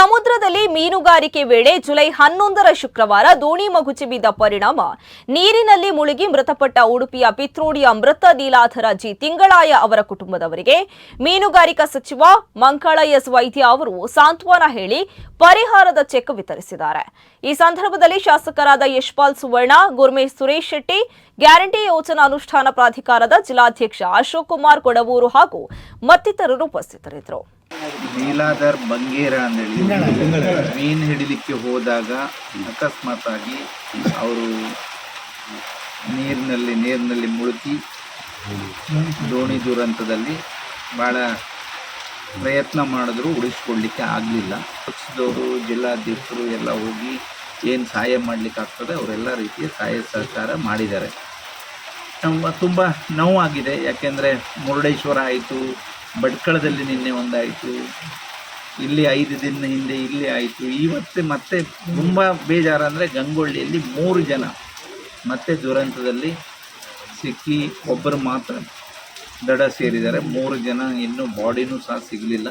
ಸಮುದ್ರದಲ್ಲಿ ಮೀನುಗಾರಿಕೆ ವೇಳೆ ಜುಲೈ ಹನ್ನೊಂದರ ಶುಕ್ರವಾರ ದೋಣಿ ಮಗುಚಿ ಬಿದ್ದ ಪರಿಣಾಮ. ನೀರಿನಲ್ಲಿ ಮುಳುಗಿ ಮೃತಪಟ್ಟ ಉಡುಪಿಯ ಪಿತ್ರೋಡಿಯ ಮೃತ ನೀಲಾಧರ ಜಿ ತಿಂಗಳಾಯ ಅವರ ಕುಟುಂಬದವರಿಗೆ ಮೀನುಗಾರಿಕಾ ಸಚಿವ ಮಂಕಳ ಎಸ್ ವೈದ್ಯ ಅವರು ಸಾಂತ್ವನ ಹೇಳಿ ಪರಿಹಾರದ ಚೆಕ್ ವಿತರಿಸಿದ್ದಾರೆ. ಈ ಸಂದರ್ಭದಲ್ಲಿ ಶಾಸಕರಾದ ಯಶ್ಪಾಲ್ ಸುವರ್ಣ ಗುರ್ಮೇಶ್ ಸುರೇಶ್ ಶೆಟ್ಟಿ, ಗ್ಯಾರಂಟಿ ಯೋಜನಾ ಅನುಷ್ಠಾನ ಪ್ರಾಧಿಕಾರದ ಜಿಲ್ಲಾಧ್ಯಕ್ಷ ಅಶೋಕ್ ಕುಮಾರ್ ಕೊಡವೂರು ಹಾಗೂ ಮತ್ತಿತರರು ಉಪಸ್ಥಿತರಿದ್ದರು. ನೀಲಾಧರ್ ಬಂಗೇರ ಅಂತೇಳಿ ಮೀನು ಹಿಡಿಲಿಕ್ಕೆ ಹೋದಾಗ ಅಕಸ್ಮಾತ್ ಆಗಿ ಅವರು ನೀರಿನಲ್ಲಿ ನೀರಿನಲ್ಲಿ ಮುಳುಗಿ ದೋಣಿ ದುರಂತದಲ್ಲಿ ಭಾಳ ಪ್ರಯತ್ನ ಮಾಡಿದ್ರು ಉಳಿಸ್ಕೊಳ್ಲಿಕ್ಕೆ ಆಗಲಿಲ್ಲ. ಪಕ್ಷದವರು, ಜಿಲ್ಲಾಧ್ಯಕ್ಷರು ಎಲ್ಲ ಹೋಗಿ ಏನು ಸಹಾಯ ಮಾಡಲಿಕ್ಕೆ ಆಗ್ತದೆ, ಅವರೆಲ್ಲ ರೀತಿಯ ಸಹಾಯ ಸಹಕಾರ ಮಾಡಿದ್ದಾರೆ. ನಮ್ಮ ತುಂಬ ನೋವಾಗಿದೆ, ಯಾಕೆಂದರೆ ಮುರುಡೇಶ್ವರ ಆಯಿತು ಭಟ್ಕಳದಲ್ಲಿ ನಿನ್ನೆ ಒಂದಾಯಿತು, ಇಲ್ಲಿ ಐದು ದಿನ ಹಿಂದೆ ಇಲ್ಲಿ ಆಯಿತು. ಇವತ್ತು ಮತ್ತೆ ತುಂಬ ಬೇಜಾರು ಅಂದರೆ ಗಂಗೊಳ್ಳಿಯಲ್ಲಿ ಮೂರು ಜನ ಮತ್ತೆ ದುರಂತದಲ್ಲಿ ಸಿಕ್ಕಿ ಒಬ್ಬರು ಮಾತ್ರ ದಡ ಸೇರಿದ್ದಾರೆ. ಮೂರು ಜನ ಇನ್ನೂ ಬಾಡಿನೂ ಸಹ ಸಿಗಲಿಲ್ಲ.